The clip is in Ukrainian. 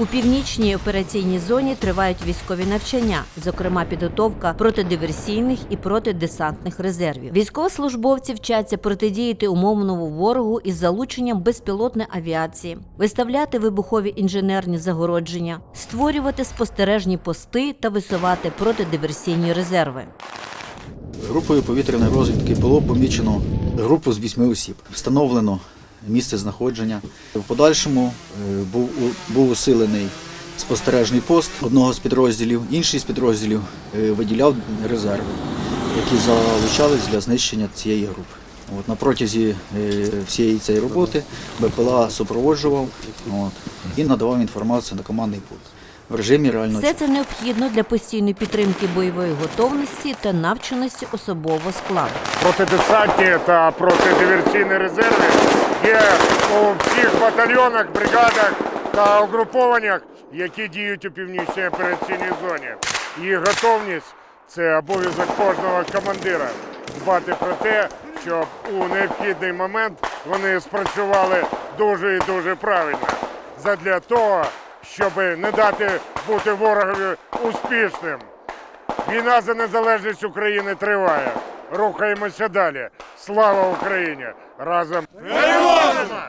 У північній операційній зоні тривають військові навчання, зокрема підготовка протидиверсійних і протидесантних резервів. Військовослужбовці вчаться протидіяти умовному ворогу із залученням безпілотної авіації, виставляти вибухові інженерні загородження, створювати спостережні пости та висувати протидиверсійні резерви. Групою повітряної розвідки було помічено групу з вісьми осіб. Встановлено місце знаходження. В подальшому е, був, був усилений спостережний пост одного з підрозділів. Інший з підрозділів е, виділяв резерви, які залучались для знищення цієї групи. От, на протязі е, всієї цієї роботи БПЛА супроводжував от, і надавав інформацію на командний пункт в режимі реального Все це необхідно для постійної підтримки бойової готовності та навченості особового складу. протидесантні та протидиверсійні резерви є у всіх батальйонах, бригадах та угрупованнях, які діють у північній операційній зоні. Їх готовність це обов'язок кожного командира дбати про те, щоб у необхідний момент вони спрацювали дуже і дуже правильно. Задля того, щоб не дати бути ворогові успішним. Війна за незалежність України триває. Рухаємося далі. Слава Україні! Разом переможемо!